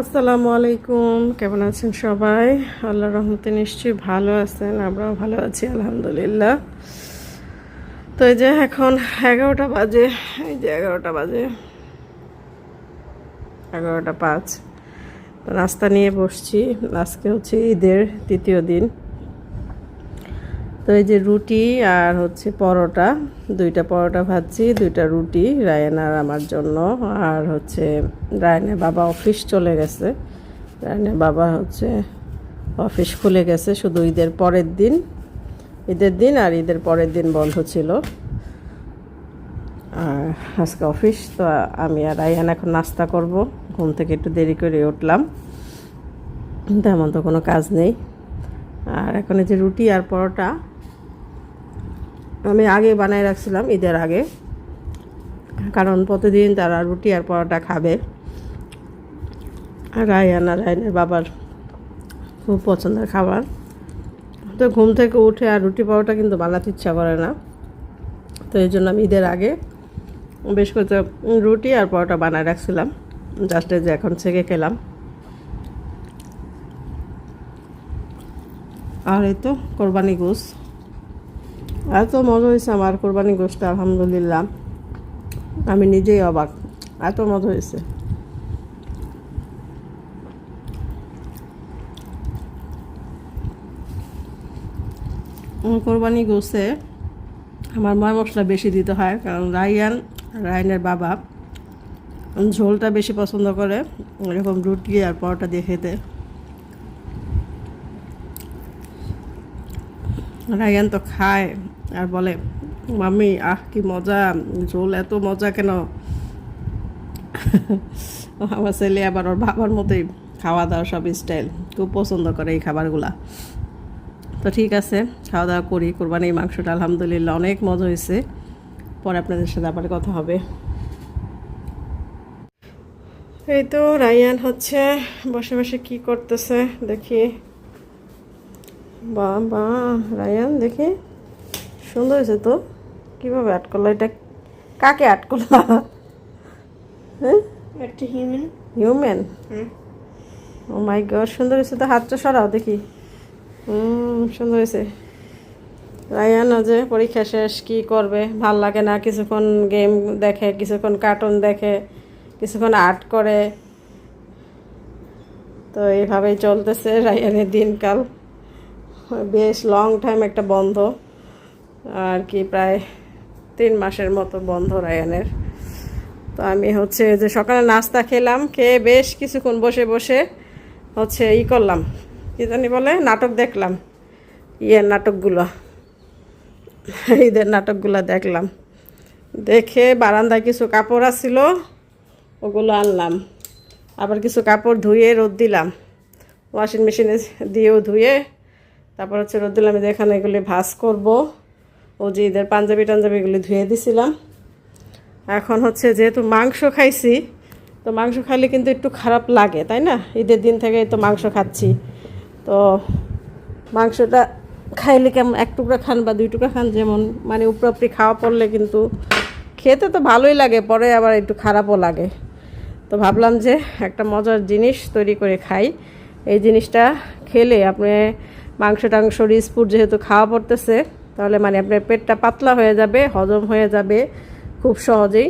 আসসালামু আলাইকুম। কেমন আছেন সবাই? আল্লাহ রহমতে নিশ্চয়ই ভালো আছেন, আমরাও ভালো আছি, আলহামদুলিল্লাহ। তো এই যে এখন এগারোটা বাজে, এই যে এগারোটা বাজে, এগারোটা পাঁচ। রাস্তা নিয়ে বসছি। আজকে হচ্ছে ঈদের তৃতীয় দিন। তো এই যে রুটি আর হচ্ছে পরোটা, দুইটা পরোটা ভাজছি, দুইটা রুটি, রায়ন আর আমার জন্য। আর হচ্ছে রায়নের বাবা অফিস চলে গেছে। রায়নের বাবা হচ্ছে অফিস খুলে গেছে শুধু ঈদের পরের দিন। ঈদের দিন আর ঈদের পরের দিন বন্ধ ছিল। আর আজকে অফিস, তো আমি আর রায়হান এখন নাস্তা করব। ঘুম থেকে একটু দেরি করে উঠলাম। তেমন তো কোনো কাজ নেই। আর এখন এই যে রুটি আর পরোটা আমি আগে বানাই রাখছিলাম ঈদের আগে। কারণ প্রতিদিন তারা রুটি আর পরোটা খাবে। রায়হান আর রায়নের বাবার খুব পছন্দের খাবার। তো ঘুম থেকে উঠে আর রুটি পরোটা কিন্তু বানাতে ইচ্ছা করে না। তো এই জন্য আমি ঈদের আগে বেশ করে রুটি আর পরোটা বানায় রাখছিলাম। জাস্ট যে এখন ছেঁকে খেলাম। আর এই তো কোরবানি গোস এত মজা হয়েছে আমার কোরবানি গোসটা আলহামদুলিল্লাহ। আমি নিজেই অবাক। এত মজা হয়েছে। কোরবানি গোসে আমার ময় মশলা বেশি দিতে হয়, কারণ রায়ান রায়নের বাবা ঝোলটা বেশি পছন্দ করে, এরকম রুটি আর পরোটা দিয়ে খেতে। রায়ান তো খায় আর বলে, মাম্মি, আহ, কি মজা, ঝোল এত মজা কেন? আমার ছেলে আবার ওর বাবার মতোই খাওয়া দাওয়া সব স্টাইল খুব পছন্দ করে এই খাবারগুলা। তো ঠিক আছে খাওয়া দাওয়া করি কোরবানির মাংসটা আলহামদুলিল্লাহ অনেক মজা হয়েছে। পরে আপনাদের সাথে আবার কথা হবে। এই তো রায়ান হচ্ছে, বসে বসে কি করতেছে দেখি। বা বা রায়ান দেখি। সুন্দর হয়েছে তো। কীভাবে আট করল? এটা কাকে আট করলা? হ্যাঁ? একটা human human oh my god সুন্দর হয়েছে তো। হাতটা সরাও দেখি। হুম সুন্দর হয়েছে। রায়ান যে পরীক্ষা শেষ কি করবে? ভালো লাগে না। কিছুক্ষণ গেম দেখে কিছুক্ষণ কার্টুন দেখে কিছুক্ষণ আর্ট করে। তো এইভাবেই চলতেছে রায়ানের দিনকাল। বেশ লং টাইম একটা বন্ধ। আর কি, প্রায় তিন মাসের মতো বন্ধ রায়ানের। তো আমি হচ্ছে যে সকালে নাস্তা খেলাম, খেয়ে বেশ কিছুক্ষণ বসে বসে হচ্ছে ই করলাম। কী জানি বলে, নাটক দেখলাম। ইয়ের নাটকগুলো, ঈদের নাটকগুলো দেখলাম। দেখে বারান্দায় কিছু কাপড় আসছিল ওগুলো আনলাম। আবার কিছু কাপড় ধুয়ে রোদ দিলাম। ওয়াশিং মেশিনে দিয়েও ধুয়ে তারপর হচ্ছে রোদ দিলাম এখানে এগুলি ভাজ করব। ও যে ঈদের পাঞ্জাবি টাঞ্জাবিগুলি ধুয়ে দিছিলাম। এখন হচ্ছে যেহেতু মাংস খাইছি, তো মাংস খাইলে কিন্তু একটু খারাপ লাগে, তাই না? ঈদের দিন থেকে তো মাংস খাচ্ছি। তো মাংসটা খাইলে কেমন, এক টুকরা খান বা দুই টুকরা খান যেমন মানে উপরাপরি খাওয়া পড়লে কিন্তু খেতে তো ভালোই লাগে, পরে আবার একটু খারাপও লাগে। তো ভাবলাম যে একটা মজার জিনিস তৈরি করে খাই। এই জিনিসটা খেলে আপনি মাংস টাংস রিসপুট যেহেতু খাওয়া পড়তেছে তাহলে মানে আপনার পেটটা পাতলা হয়ে যাবে, হজম হয়ে যাবে খুব সহজেই।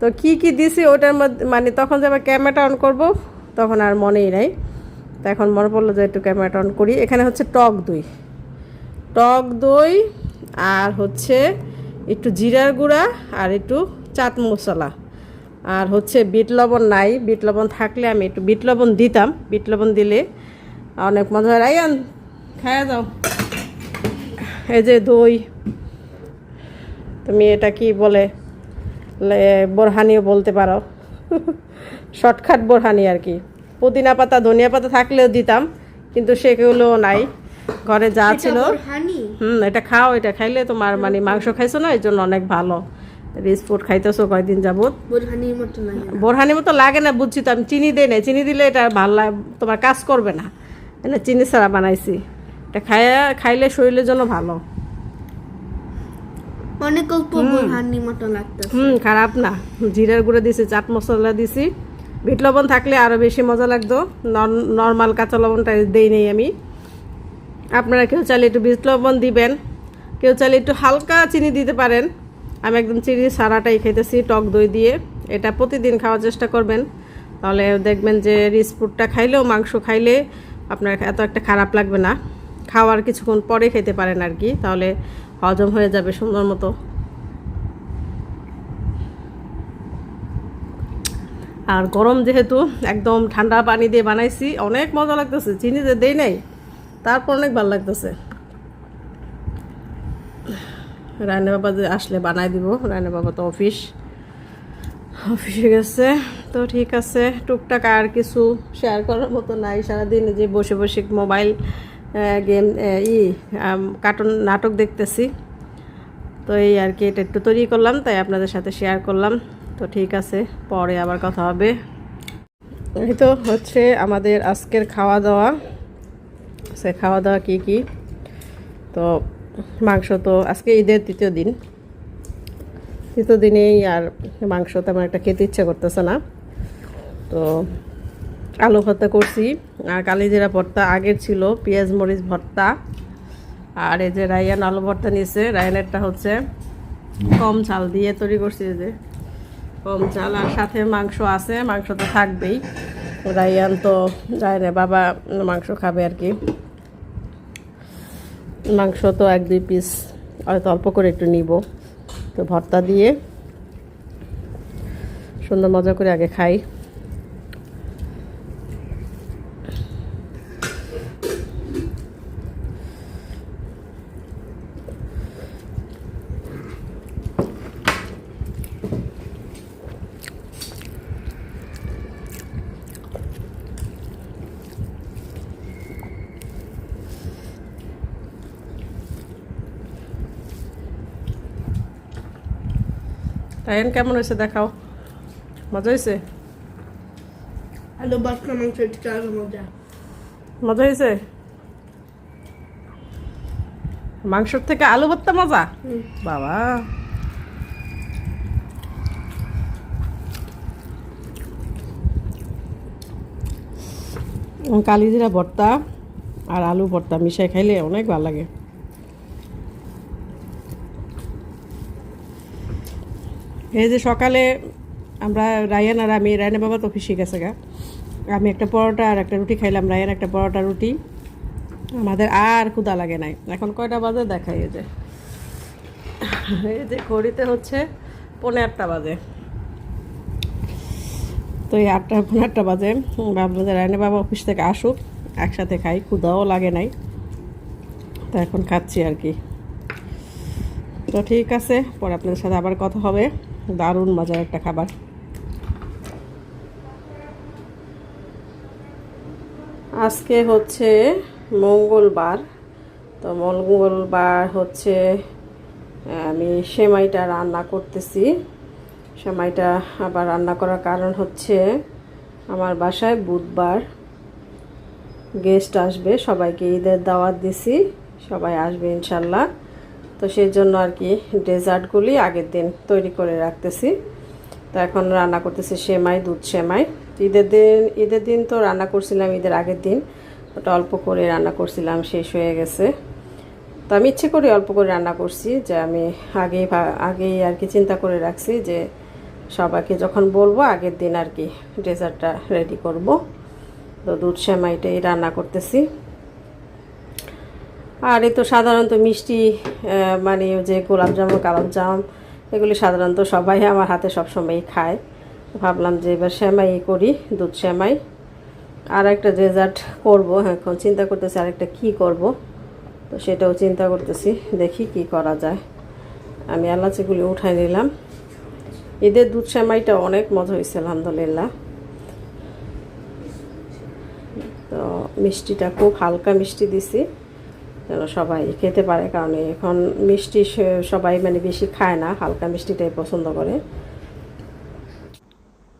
তো কি কি দিছি ওটার মধ্যে মানে তখন যে আবার ক্যামেরাটা অন করব, তখন আর মনেই নাই। তো এখন মনে পড়ল যে একটু ক্যামেরাটা অন করি। এখানে হচ্ছে টক দই। টক দই আর হচ্ছে একটু জিরার গুঁড়া আর একটু চাট মশলা। আর হচ্ছে বিট লবণ নাই। বিট লবণ থাকলে আমি একটু বিট লবণ দিতাম। বিট লবণ দিলে অনেক মজা হয়। রাইয়ান খায়া যাও। এই যে দই তুমি এটা কি বলে লে- বোরহানিও বলতে পারো। শর্টকাট বোরহানি আর কি। পুদিনা পাতা ধনিয়া পাতা থাকলেও দিতাম কিন্তু সেগুলোও নাই। ঘরে যা ছিল হুম এটা খাও এটা খাইলে তোমার মানে মাংস খাইছো না এই জন্য অনেক ভালো। রিচ ফুড খাইতেছো কয়দিন যাবত বোরহানির মতো লাগে না বোরহানি মতো লাগে না বুঝছি তো আমি চিনি দেই না চিনি দিলে এটা ভালো তোমার কাজ করবে না। চিনি ছাড়া বানাইছি। এটা খাইয়া খাইলে শরীরের জন্য ভালো। অনেক অল্প বোরহানির মতো লাগতেছে। হুম খারাপ না। জিরার গুঁড়ো দিছি চাট মশলা দিছি। বিট লবণ থাকলে আরও বেশি মজা লাগতো। নর্মাল কাঁচা লবণটা দেই নেই আমি। আপনারা কেউ চাইলে একটু বিট লবণ দিবেন। কেউ চাইলে একটু হালকা চিনি দিতে পারেন। আমি একদম চিনি সারাটাই খেতেছি টক দই দিয়ে। এটা প্রতিদিন খাওয়ার চেষ্টা করবেন। তাহলে দেখবেন যে রিচ ফুডটা খাইলেও মাংস খাইলে আপনার এত একটা খারাপ লাগবে না। খাওয়ার কিছুক্ষণ পরে খেতে পারেন আর কি, তাহলে হজম হয়ে যাবে সুন্দর মতো। আর গরম যেহেতু একদম ঠান্ডা পানি দিয়ে বানাইছি, অনেক মজা লাগতেছে, চিনি যে দেই নাই, তারপর অনেক ভালো লাগতেছে। রায়না বাবা যে আসলে বানাই দিব, রায়না বাবা তো অফিস। অফিসে গেছে, তো ঠিক আছে, টুকটাক আর কিছু শেয়ার করার মতো নাই, সারাদিন যে বসে বসে মোবাইল গেম ই কার্টুন নাটক দেখতেছি। তো এই আর কি, এটা একটু তৈরি করলাম, তাই আপনাদের সাথে শেয়ার করলাম। তো ঠিক আছে, পরে আবার কথা হবে। এই তো হচ্ছে আমাদের আজকের খাওয়া দাওয়া সে খাওয়া দাওয়া কী কী? তো মাংস তো আজকে ঈদের তৃতীয় দিন। তৃতীয় দিনেই আর মাংস তেমন একটা খেতে ইচ্ছা করতেছে না। তো আলু ভর্তা করছি। আর কালিজিরা ভর্তা, আগের ছিল পেঁয়াজ, মরিচ ভর্তা। আর এই যে রায়ান আলু ভর্তা নিয়েছে, রায়ানেরটা হচ্ছে কম চাল দিয়ে তৈরি করছি যে। কম চাল আর সাথে মাংস আছে, মাংস তো থাকবেই। রায়ান তো রায়ানের বাবা মাংস খাবে আর কি। মাংস তো এক দুই পিস হয়তো অল্প করে একটু নিব। তো ভর্তা দিয়ে সুন্দর মজা করে আগে খাই। রায়ান কেমন হয়েছে দেখাও? মজা হয়েছে? আলু বাটনা মাংস মজা মজা হয়েছে? মাংসর থেকে আলু ভর্তা মজা? বাবা। কালিজিরা ভর্তা আর আলু ভর্তা মিশাই খাইলে অনেক ভালো লাগে। এই যে সকালে আমরা রায়ান আর আমি রায়না বাবা তো অফিসে গেছে গা। আমি একটা পরোটা আর একটা রুটি খাইলাম, রায়ান একটা পরোটা, রুটি। আমাদের আর ক্ষুদা লাগে নাই। এখন কয়টা বাজে? দেখাই এই যে। এই যে ঘড়িতে হচ্ছে পৌনে আটটা বাজে। তো এই আটটা, পৌনে আটটা বাজে। যে রায়না বাবা অফিস থেকে আসুক, একসাথে খাই ক্ষুদাও লাগে নাই। তো এখন খাচ্ছি আর কি। তো ঠিক আছে, পরে আপনাদের সাথে আবার কথা হবে। দারুণ মজার একটা খাবার। আজকে হচ্ছে মঙ্গলবার। তো মঙ্গলবার হচ্ছে, আমি সেমাইটা রান্না করতেছি। সেমাইটা আবার রান্না করার কারণ হচ্ছে, আমার বাসায় বুধবার গেস্ট আসবে। সবাইকে ঈদের দাওয়াত দিছি। সবাই আসবে ইনশাল্লাহ। তো সেই জন্য আর কি ডেজার্টগুলি আগের দিন তৈরি করে রাখতেছি। তো এখন রান্না করতেছি সেমাই, দুধ সেমাই। ঈদের দিন ঈদের দিন তো রান্না করছিলাম ঈদের আগের দিন ওটা অল্প করে রান্না করছিলাম, শেষ হয়ে গেছে। তো আমি ইচ্ছে করে অল্প করে রান্না করছি, যে আমি আগেই আগেই আর কি চিন্তা করে রাখছি যে সবাইকে যখন বলব আগের দিন আর কি ডেজার্টটা রেডি করব। তো দুধ সেমাইটাই রান্না করতেছি। আর এই তো সাধারণত মিষ্টি মানে যে গোলাপজামুন কালামজাম এগুলি সাধারণত সবাই আমার হাতে সবসময়ই খায়। ভাবলাম যে এবার শ্যামাই করি, দুধ শ্যামাই আর একটা ডেজার্ট করব এখন চিন্তা করতেছি আরেকটা কি করব। তো সেটাও চিন্তা করতেছি, দেখি কি করা যায়। আমি এলাচিগুলি উঠাই নিলাম। ঈদের দুধ শ্যামাইটা অনেক মজা হয়েছে, আলহামদুলিল্লাহ। তো মিষ্টিটা খুব হালকা মিষ্টি দিছি। যেন সবাই খেতে পারে কারণ এখন মিষ্টি সবাই মানে বেশি খায় না, হালকা মিষ্টিটাই পছন্দ করে।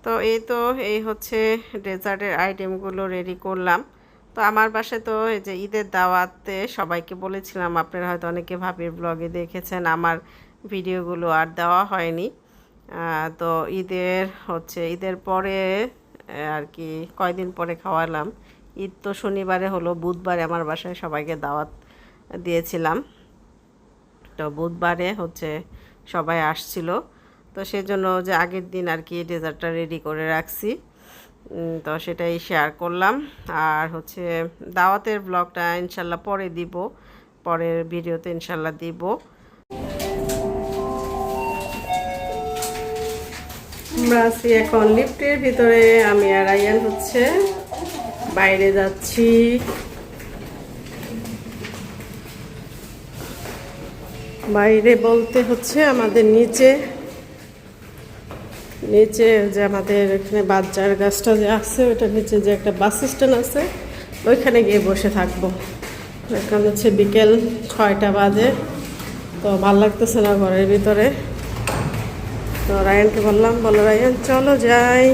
তো এই তো, এই হচ্ছে ডেজার্টের আইটেমগুলো রেডি করলাম। তো আমার বাসায় তো এই যে ঈদের দাওয়াতে সবাইকে বলেছিলাম, আপনারা হয়তো অনেকে ভাবির ব্লগে দেখেছেন, আমার ভিডিওগুলো আর দেওয়া হয়নি। তো ঈদের হচ্ছে, ঈদের পরে আর কি কয়দিন পরে খাওয়ালাম। ঈদ তো শনিবারে হলো, বুধবারে আমার বাসায় সবাইকে দাওয়াত দিয়েছিলাম। তো বুধবারে হচ্ছে সবাই আসছিল। তো সেজন্য যে আগের দিন আর কি ডেজার্টটা রেডি করে রাখছি। তো সেটাই শেয়ার করলাম। আর হচ্ছে দাওয়াতের ব্লগটা ইনশাল্লাহ পরে দিব। পরের ভিডিওতে ইনশাল্লাহ দিব। আমরা আছি এখন লিফটের ভিতরে। আমি আর আইয়ান হচ্ছে বাইরে যাচ্ছি। বাইরে বলতে হচ্ছে আমাদের নিচে নিচে যে আমাদের এখানে বাচ্চার গাছটা যে আছে, ওইটার নিচে যে একটা বাস স্ট্যান্ড আছে, ওইখানে গিয়ে বসে থাকব। এখন হচ্ছে বিকেল ছয়টা বাজে, তো ভালো লাগতেছে না ঘরের ভিতরে। তো রায়নকে বললাম, বলো রায়ন, চলো যাই।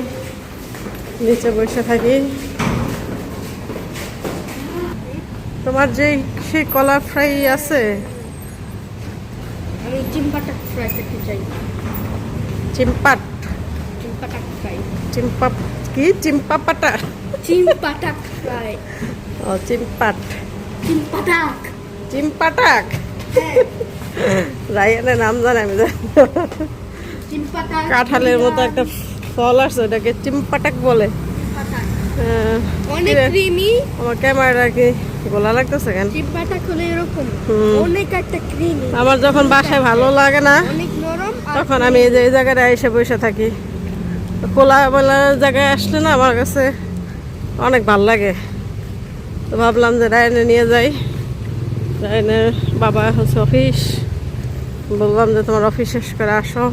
নিচে বসে থাকি। তোমার যে সেই কলা ফ্রাই আছে আমি ফ্রাই করতে চাই। চিম্পাট। ফ্রাই চিম্পা কি? চিম্পাপাটা। চিম্পাটাক ফ্রাই ও চিম্পাট। চিম্পাটাক। চিম্পাটাক। রায়ানের নাম জানে আমি কাঁঠালের মতো একটা ফল আছে ওটাকে চিম্পাটাক বলে। অনেক ক্রিমি আমার ক্যামেরাটা কি? গোলা লাগতেছে কেন? চিম্পাটাক হলে এরকম অনেক একটা ক্রিমি আমার যখন বাসায় ভালো লাগে না অনেক নরম তখন আমি এই যে এই জায়গায় এসে বসে থাকি। খোলা বেলা জায়গায় আসলে না আমার কাছে অনেক ভালো লাগে। তো ভাবলাম যে রায়নে নিয়ে যাই। রায়নের বাবা হচ্ছে অফিস। বললাম যে তোমার অফিস শেষ করে আসো।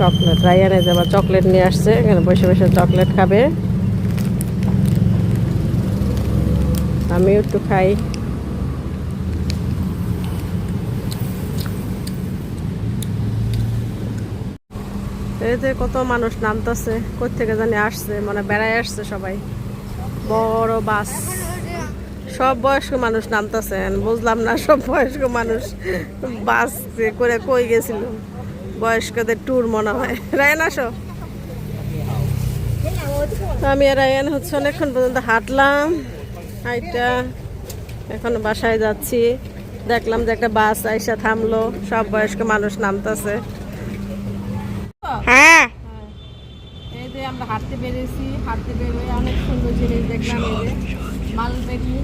চকলেট। রায়ানে যে আবার চকলেট নিয়ে আসছে, এখানে বসে বসে চকলেট খাবে। আমিও একটু খাই। এই যে কত মানুষ নামতেছে থেকে জানি আসছে মানে বেড়ায় আসছে সবাই। বড় বাস। সব বয়স্ক মানুষ নামতেছে বুঝলাম না, সব বয়স্ক মানুষ বাস করে কই গেছিল। বয়স্কদের ট্যুর মনে হয়। রায়ন আসো। আমি আর রায়ান হচ্ছে অনেকক্ষণ পর্যন্ত হাঁটলাম। হাইটা এখন বাসায় যাচ্ছি। দেখলাম যে একটা বাস আইসা থামলো। সব বয়স্ক মানুষ নামতেছে। হ্যাঁ। এই যে আমরা হাঁটতে বেরিয়েছি। হাঁটতে বেরোয় অনেক সুন্দর জিনিস দেখলাম এই যে। মালবেরি।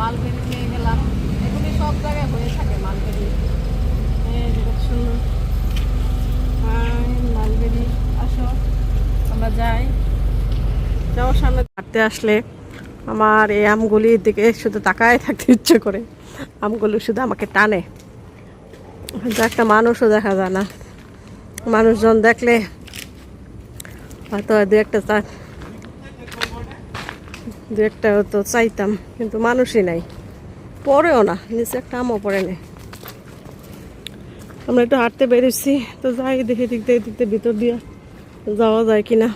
মালবেরি নিয়ে গেলাম। এগুলি সব জায়গায় হয়ে থাকে মালবেরি এই যে কত সুন্দর হাই মালবেরি আসো আমরা যাই যাওয়ার হাঁটতে আসলে আমার এই আমগুলির দিকে শুধু তাকায় থাকতে ইচ্ছে করে। আমগুলো শুধু আমাকে টানে। একটা মানুষও দেখা যায় না। মানুষজন দেখলে হয়তো দু একটা চা দু একটা তো চাইতাম, কিন্তু মানুষই নাই। পরেও না, নিচে একটা আমও পরে নেই। আমরা একটু হাঁটতে বেরিয়েছি, তো যাই দেখে দিক দিয়ে দিক দিয়ে ভিতর দিয়ে যাওয়া যায় কিনা।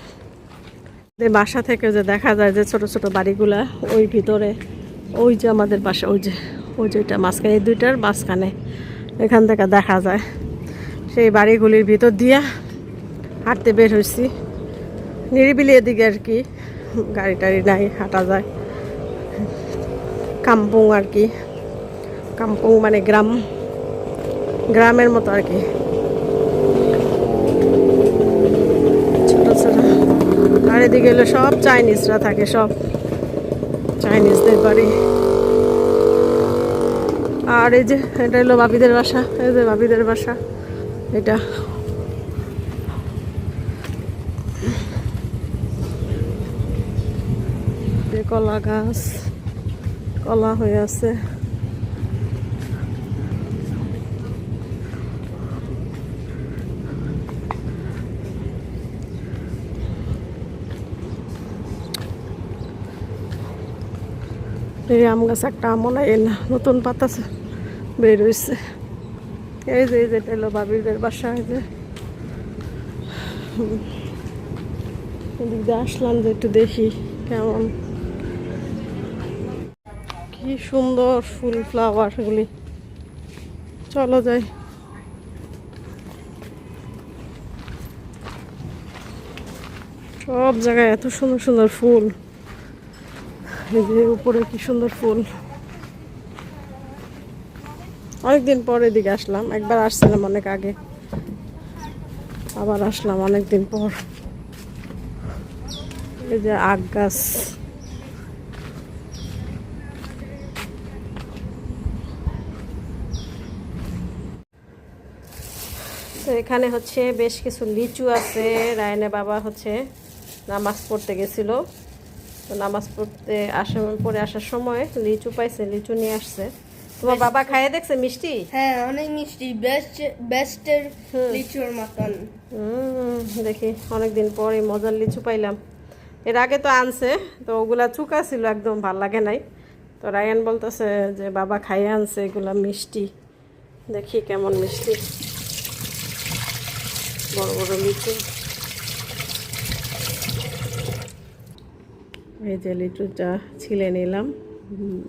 বাসা থেকে যে দেখা যায় যে ছোট ছোট বাড়িগুলা, ওই ভিতরে, ওই যে আমাদের বাসা ওই যে ওই যে ওইটা মাঝখানে, এই দুইটার মাঝখানে এখান থেকে দেখা যায়। সেই বাড়িগুলির ভিতর দিয়া হাঁটতে বের হয়েছি নিরিবিলি এদিকে আর কি, গাড়ি টাড়ি নাই, হাঁটা যায়। কাম্পুং আর কি, কাম্পুং মানে গ্রাম, গ্রামের মতো আর কি ছোট ছোট আর এদিকে হলো সব চাইনিজরা থাকে, সব চাইনিজদের বাড়ি। আর এই যে, এটা হলো বাপিদের বাসা, এই যে বাপিদের বাসা, এটা। কলা গাছ, কলা হয়ে আছে। এই আম গাছ একটা আমও নাই না, নতুন পাতা বের হয়েছে এই যে যেটা এলো বাবিদের বাসা, এই যে। এদিক দিয়ে আসলাম যে একটু দেখি কেমন। কি সুন্দর ফুল ফ্লাওয়ারগুলি চলো যাই। সব জায়গায় এত সুন্দর সুন্দর ফুল। এই যে উপরে কি সুন্দর ফুল। অনেকদিন পর এদিকে আসলাম, একবার আসছিলাম অনেক আগে। আবার আসলাম অনেকদিন পর। এই যে আগ গাছ। তো এখানে হচ্ছে বেশ কিছু লিচু আছে, রায়নে বাবা হচ্ছে নামাজ পড়তে গেছিল। তো নামাজ পড়তে আসা পড়ে আসার সময় লিচু পাইছে লিচু নিয়ে আসছে। তোমার বাবা খাইয়ে দেখছে মিষ্টি? হ্যাঁ অনেক মিষ্টি বেস্ট বেস্টের লিচুর মতন। হুম, দেখি অনেকদিন পরে মজার লিচু পাইলাম। এর আগে তো আনছে তো ওগুলা চুকা ছিল একদম ভালো লাগে নাই। তো রায়ান বলতেছে যে বাবা খাইয়ে আনছে এগুলা মিষ্টি। দেখি কেমন মিষ্টি। বড় বড় লিচু। এই যে লিচুটা ছিলে নিলাম।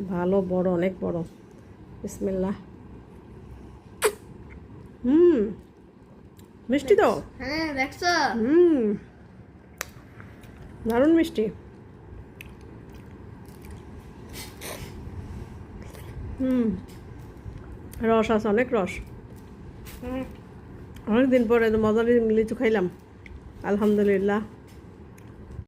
ভালো বড় অনেক বড়। বিসমিল্লাহ। হুম। মিষ্টি তো? হ্যাঁ দেখছ? হুম। দারুণ মিষ্টি। হুম। রস আছে অনেক রস। হুম। অনেক দিন পরে তো মজার লিচু খাইলাম। আলহামদুলিল্লাহ।